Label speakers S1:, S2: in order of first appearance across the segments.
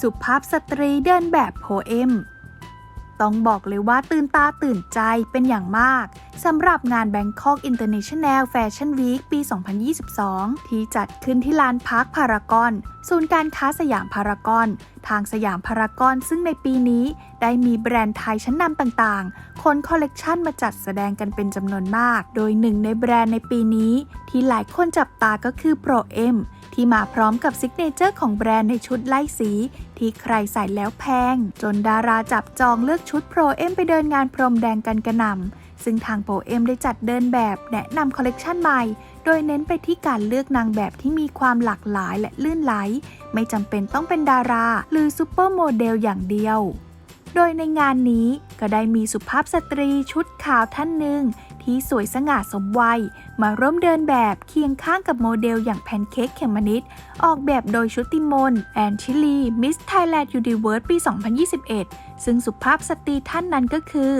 S1: สุภาพสตรีเดินแบบโพเอม ต้องบอกเลยว่าตื่นตาตื่นใจเป็นอย่างมากสำหรับงาน Bangkok International Fashion Week ปี 2022 ที่จัดขึ้นที่ลานพาร์คพารากอน ศูนย์การค้าสยามพารากอน ทางสยามพารากอนซึ่งในปีนี้ได้มีแบรนด์ไทยชั้นนำต่างๆ คนคอลเลกชันมาจัดแสดงกันเป็นจำนวนมาก โดยหนึ่งในแบรนด์ในปีนี้ ที่หลายคนจับตาก็คือ Pro M ที่มาพร้อมกับซิกเนเจอร์ของแบรนด์ในชุดไล่สี ที่ใครใส่แล้วแพง จนดาราจับจองเลือกชุดโปรเอ็มไปเดินงานพรมแดงกันกระหน่ำซึ่งทางโปรเอ็มได้จัดเดินแบบแนะนำคอลเลกชันใหม่ โดยเน้นไปที่การเลือกนางแบบที่มีความหลากหลายและลื่นไหล ไม่จำเป็นต้องเป็นดารา หรือซูเปอร์โมเดลอย่างเดียว โดยในงานนี้ ก็ได้มีสุภาพสตรีชุดขาวท่านหนึ่ง ที่สวยสง่าสมวัย มาร่วมเดินแบบเคียงข้างกับโมเดลอย่างแพนเค้กเขมมนิดออกแบบโดยชุติมนแอนชิลีมิสไทยแลนด์ยูนิเวิร์สปี 2021 ซึ่งสุภาพสตรีท่านนั้นก็คือ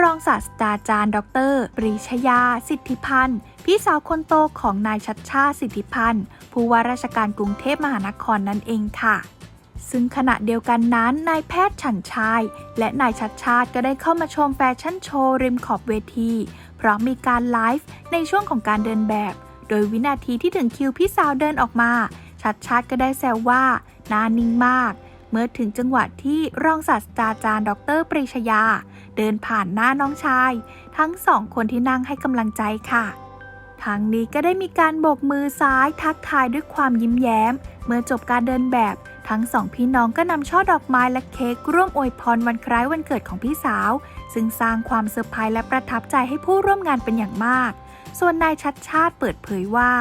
S1: รองศาสตราจารย์ ดร ปรีชยา สิทธิพันธ์พี่สาวคนโตของนายชัดชาติสิทธิพันธ์ผู้ว่าราชการกรุงเทพมหานครนั่นเองค่ะ ซึ่งขณะเดียวกันนั้นนายแพทย์ฉันชาย และนายชัดชาติก็ได้เข้ามาชมแฟชั่นโชว์ริมขอบเวทีพร้อมมีการไลฟ์ในช่วงของการเดินแบบ โดยวินาทีที่ถึงคิวพี่สาวเดินออกมา ชัดชาติก็ได้แซวว่าหน้านิ่งมาก เมื่อถึงจังหวะที่รองศาสตราจารย์ ดรปรีชยา เดินผ่านหน้าน้องชาย ทั้งสองคนที่นั่งให้กำลังใจค่ะทางนี้ก็ได้มีการโบกมือซ้ายทักทายด้วยความยิ้มแย้ม เมื่อจบการเดินแบบ ทั้งสองพี่น้องก็นำช่อดอกไม้และเค้กร่วมอวยพรวันคล้ายวันเกิดของพี่สาว ซึ่งสร้างความเซอร์ไพรส์และประทับใจให้ผู้ร่วมงานเป็นอย่างมาก ส่วนนายชัดชาติเปิดเผยว่า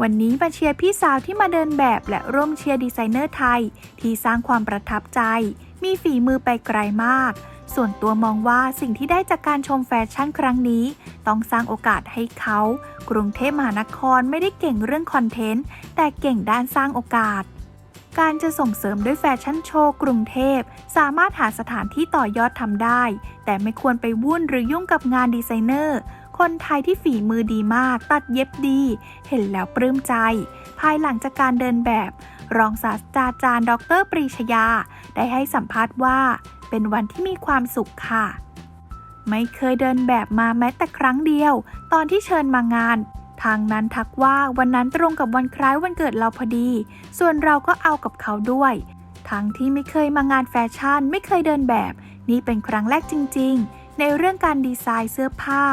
S1: วันนี้มาเชียร์พี่สาวที่มาเดินแบบและร่วมเชียร์ดีไซเนอร์ไทย ที่สร้างความประทับใจ มีฝีมือไปไกลมากส่วนตัวมองว่าสิ่งที่ได้จากการชมแฟชั่นครั้งนี้ ต้องสร้างโอกาสให้เขา กรุงเทพมหานครไม่ได้เก่งเรื่องคอนเทนต์ แต่เก่งด้านสร้างโอกาส การจะส่งเสริมด้วยแฟชั่นโชว์กรุงเทพ สามารถหาสถานที่ต่อยอดทำได้ แต่ไม่ควรไปวุ่นหรือยุ่งกับงานดีไซเนอร์ คนไทยที่ฝีมือดีมาก ตัดเย็บดี เห็นแล้วปลื้มใจ ภายหลังจากการเดินแบบ รองศาสตราจารย์ ดรปรีชยา ได้ให้สัมภาษณ์ว่า เป็นวันที่มีความสุขค่ะ ไม่เคยเดินแบบมาแม้แต่ครั้งเดียว ตอนที่เชิญมางาน ทางนั้นทักว่าวันนั้นตรงกับวันคล้ายวันเกิดเราพอดี ส่วนเราก็เอากับเขาด้วย ทั้งที่ไม่เคยมางานแฟชั่น ไม่เคยเดินแบบ นี่เป็นครั้งแรกจริง ๆ ในเรื่องการดีไซน์เสื้อผ้า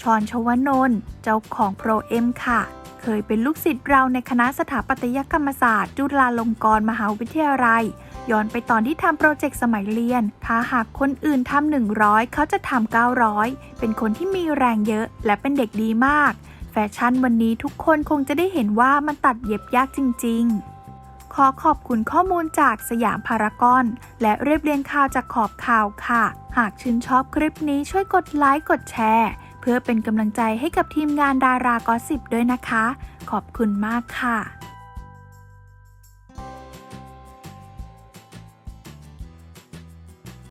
S1: ชอนชวนนท์เจ้าของโปรเอ็มค่ะ เคยเป็นลูกศิษย์เราในคณะสถาปัตยกรรมศาสตร์ จุฬาลงกรณ์มหาวิทยาลัย ย้อนไปตอนที่ทำโปรเจกต์สมัยเรียน ถ้าหากคนอื่นทำ100 เขาจะทำ900 เป็นคนที่มีแรงเยอะ และเป็นเด็กดีมาก ฟชั่นวันนี้ทุกคนคงจะได้เห็นว่ามันตัดเย็บยากจริง ๆ ขอขอบคุณข้อมูลจากสยามพารากอน และเรียบเรียงข่าวจากขอบข่าวค่ะ หากชื่นชอบคลิปนี้ช่วยกดไลค์กดแชร์ เพื่อเป็นกำลังใจให้กับทีมงานดารากอสิบด้วยนะคะ ขอบคุณมากค่ะ